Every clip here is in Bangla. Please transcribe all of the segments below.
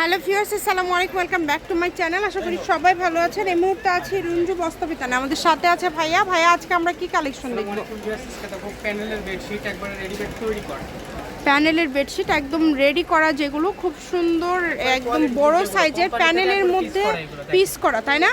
হ্যালো ভিউয়ার্স আসসালামু আলাইকুম welcome back to my channel. আশা করি সবাই ভালো আছেন। এই মুহূর্তে আছি রুঞ্জু বস্তবিতানে আমাদের সাথে আছে ভাইয়া। ভাইয়া আজকে আমরা কি কালেকশন দেখব? প্যানেলের বেডশিট একবারে রেডিমেড তৈরি করা। প্যানেলের বেডশিট একদম রেডি করা যেগুলো খুব সুন্দর একদম বড় সাইজের প্যানেলের মধ্যে পিস করা তাই না?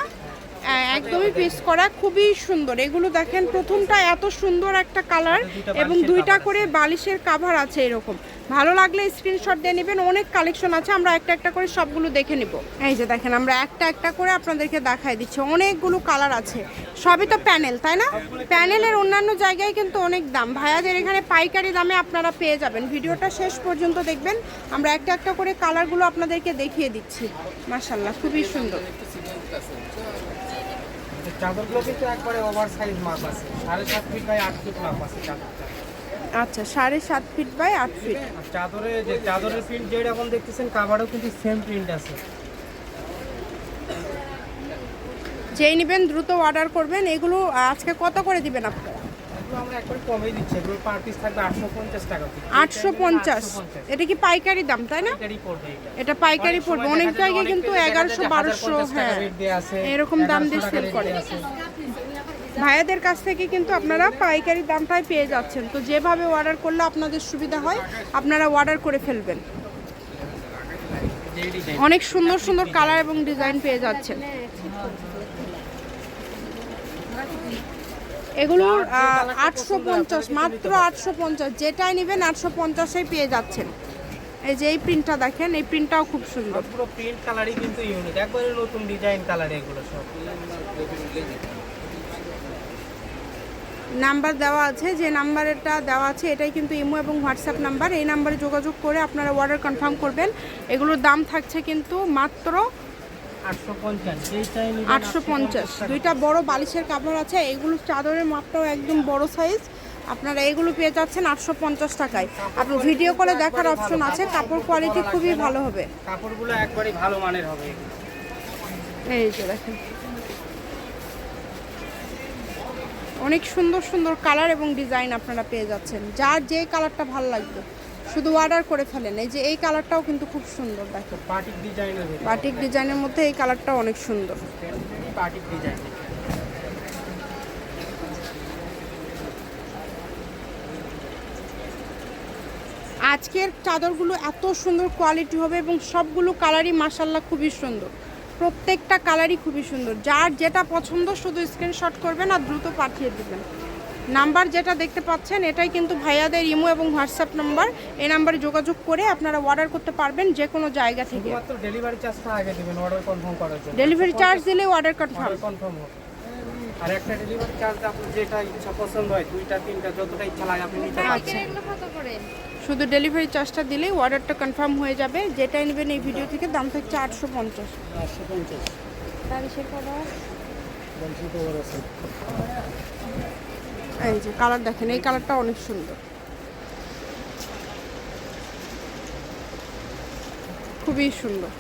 একদমই পিস করা খুবই সুন্দর। এগুলো দেখেন প্রথমটা এত সুন্দর একটা কালার এবং দুইটা করে বালিশের কাভার আছে এরকম। ভালো লাগলে স্ক্রিনশট দিয়ে নেবেন, অনেক কালেকশন আছে, আমরা একটা একটা করে সবগুলো দেখে নিব। এই যে দেখেন, আমরা একটা একটা করে আপনাদেরকে দেখাই দিচ্ছি, অনেকগুলো কালার আছে। সবই তো প্যানেল তাই না? প্যানেলের অন্যান্য জায়গায় কিন্তু অনেক দাম। ভাইয়াদের এখানে পাইকারি দামে আপনারা পেয়ে যাবেন। ভিডিওটা শেষ পর্যন্ত দেখবেন। আমরা একটা একটা করে কালারগুলো আপনাদেরকে দেখিয়ে দিচ্ছি। মাশাল্লাহ খুবই সুন্দর। চাদরগুলো কিন্তু একবারে ওভার সাইজ মাপ আছে। সাড়ে সাত ফিট বাই আট ফিট মাপ আছে চাদরটা। আচ্ছা সাড়ে সাত ফিট বাই আট ফিট চাদরে যে চাদরের প্রিন্ট যেরকম দেখতেছেন কাভারও কিন্তু সেম প্রিন্ট আছে। যেই নেবেন দ্রুত অর্ডার করবেন। এগুলো আজকে কত করে দিবেন আপনারা আটশো পঞ্চাশ এটা কি পাইকারি দাম তাই না? এটা পাইকারি পড়বে। অনেক জায়গায় কিন্তু এগারোশো বারোশো 1050 হ্যাঁ। আছে, এরকম দাম দিয়ে সেল করে। ভাইয়াদের কাছ থেকে কিন্তু আপনারা পাইকারি দামটাই পেয়ে যাচ্ছেন। তো যেভাবে অর্ডার করলে আপনাদের সুবিধা হয়, আপনারা অর্ডার করে ফেলবেন। অনেক সুন্দর সুন্দর কালার এবং ডিজাইন পেয়ে যাচ্ছেন। এগুলোর আটশো পঞ্চাশ, মাত্র আটশো পঞ্চাশ, যেটাই নেবেন আটশো পঞ্চাশেই পেয়ে যাচ্ছেন। এই যে এই প্রিন্টটা দেখেন, এই প্রিন্টটাও খুব সুন্দর। পুরো প্রিন্ট কালারই কিন্তু ইউনিক একবারে নতুন ডিজাইন কালার এগুলো সব। নাম্বার দেওয়া আছে যে নাম্বারটা দেওয়া আছে এটাই কিন্তু ইমো এবং হোয়াটসঅ্যাপ নাম্বার। এই নাম্বারে যোগাযোগ করে আপনারা অর্ডার কনফার্ম করবেন। এগুলোর দাম থাকছে কিন্তু মাত্র আটশো পঞ্চাশ। দুইটা বড় বালিশের কাপড় আছে এগুলো চাদরের মাপটাও একদম বড় সাইজ আপনারা এগুলো পেয়ে যাচ্ছেন আটশো পঞ্চাশ টাকায়। আপনার ভিডিও কলে দেখার অপশন আছে কাপড় কোয়ালিটি খুবই ভালো হবে। কাপড়গুলো একবারই ভালো মানের হবে। এই যে দেখেন। অনেক সুন্দর সুন্দর কালার এবং ডিজাইন আপনারা পেয়ে যাচ্ছেন। যার যে কালারটা ভালো লাগবে শুধু অর্ডার করে ফেলেন। এই যে এই কালারটাও কিন্তু খুব সুন্দর দেখো পার্টিক ডিজাইনের বাটিক ডিজাইনের মধ্যে এই কালারটা অনেক সুন্দর। পার্টিক ডিজাইন আজকের চাদরগুলো এত সুন্দর কোয়ালিটি হবে এবং সবগুলো কালারই মাসাল্লাহ খুবই সুন্দর। প্রত্যেকটা কালারই খুবই সুন্দর। যার যেটা পছন্দ শুধু স্ক্রিনশট করবেন আর দ্রুত পাঠিয়ে দেবেন। নাম্বার যেটা দেখতে পাচ্ছেন এটাই কিন্তু ভাইয়াদের ইমো এবং হোয়াটসঅ্যাপ নাম্বার। এই নাম্বারে যোগাযোগ করে আপনারা অর্ডার করতে পারবেন যে কোনো জায়গা থেকে। ডেলিভারি চার্জটা আগে দিবেন অর্ডার কনফার্ম করার জন্য। ডেলিভারি চার্জ দিলে অর্ডার কনফার্ম কনফার্ম হবে আর একটা ডেলিভারি চার্জ আপনার যেটা ইচ্ছা পছন্দ হয় দুইটা তিনটা যতটা ইচ্ছা লাগে আপনি নিতে পারছেন শুধু ডেলিভারি চার্জটা দিলেই অর্ডারটা কনফার্ম হয়ে যাবে। যেটা নেবেন এই ভিডিও থেকে দাম থাকছে আটশো পঞ্চাশ। আটশো পঞ্চাশ। এই যে কালার দেখেন এই কালারটা অনেক সুন্দর। খুবই সুন্দর।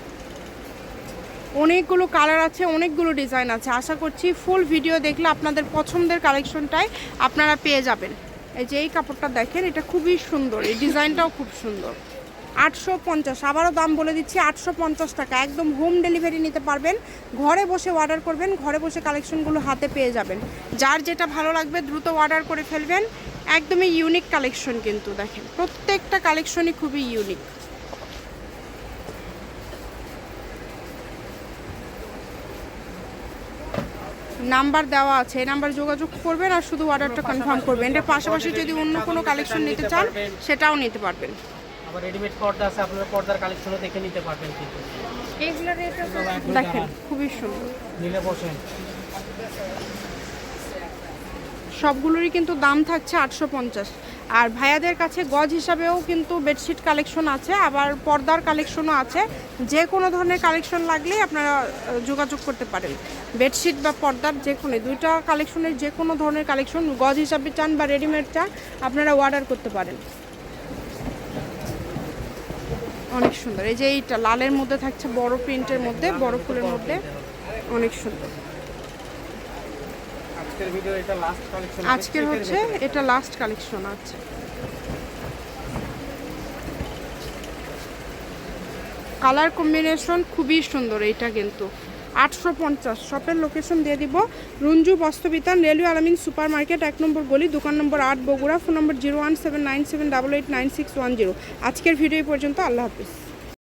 অনেকগুলো কালার আছে অনেকগুলো ডিজাইন আছে। আশা করছি ফুল ভিডিও দেখলে আপনাদের পছন্দের কালেকশনটাই আপনারা পেয়ে যাবেন। এই যে এই কাপড়টা দেখেন, এটা খুবই সুন্দর। এই ডিজাইনটাও খুব সুন্দর। আটশো পঞ্চাশ, আবারও দাম বলে দিচ্ছি, আটশো পঞ্চাশ টাকা। একদম হোম ডেলিভারি নিতে পারবেন, ঘরে বসে অর্ডার করবেন, ঘরে বসে কালেকশনগুলো হাতে পেয়ে যাবেন। যার যেটা ভালো লাগবে, দ্রুত অর্ডার করে ফেলবেন। একদমই ইউনিক কালেকশন কিন্তু, দেখেন। প্রত্যেকটা কালেকশনই খুবই ইউনিক নাম্বার দেওয়া আছে এই নাম্বার যোগাযোগ করবেন আর শুধু অর্ডারটা কনফার্ম করবেন। এটার পাশাপাশি যদি অন্য কোনো কালেকশন নিতে চান সেটাও নিতে পারবেন। আবার রেডিমেড পর্দা আছে আপনারা পর্দার কালেকশনও দেখে নিতে পারবেন কিন্তু। দেখেন খুবই সুন্দর। নিলে বসেন। সবগুলোরই কিন্তু দাম থাকছে আটশো পঞ্চাশ। আর ভাইয়াদের কাছে গজ হিসাবেও কিন্তু বেডশিট কালেকশন আছে, আবার পর্দার কালেকশনও আছে। যে কোনো ধরনের কালেকশন লাগলেই আপনারা যোগাযোগ করতে পারেন। বেডশিট বা পর্দার যে কোনো দুইটা কালেকশনের যে কোনো ধরনের কালেকশন, গজ হিসাবে চান বা রেডিমেড চান, আপনারা অর্ডার করতে পারেন। অনেক সুন্দর। এই যে এইটা, লালের মধ্যে থাকছে বড় প্রিন্টের মধ্যে, বড় ফুলের মধ্যে। অনেক সুন্দর। আজকের ভিডিও এটা লাস্ট কালেকশন আজকের হচ্ছে এটা লাস্ট কালেকশন আছে। কালার কম্বিনেশন খুবই সুন্দর এইটা কিন্তু। আটশো পঞ্চাশ। শপের লোকেশন দিয়ে দিব। Ranju Bastrabitan railway Alamin super market এক নম্বর গলি দোকান নম্বর আট Bogura phone number zero one seven nine seven double eight nine six one zero. আজকের ভিডিও পর্যন্ত আল্লাহ হাফিজ।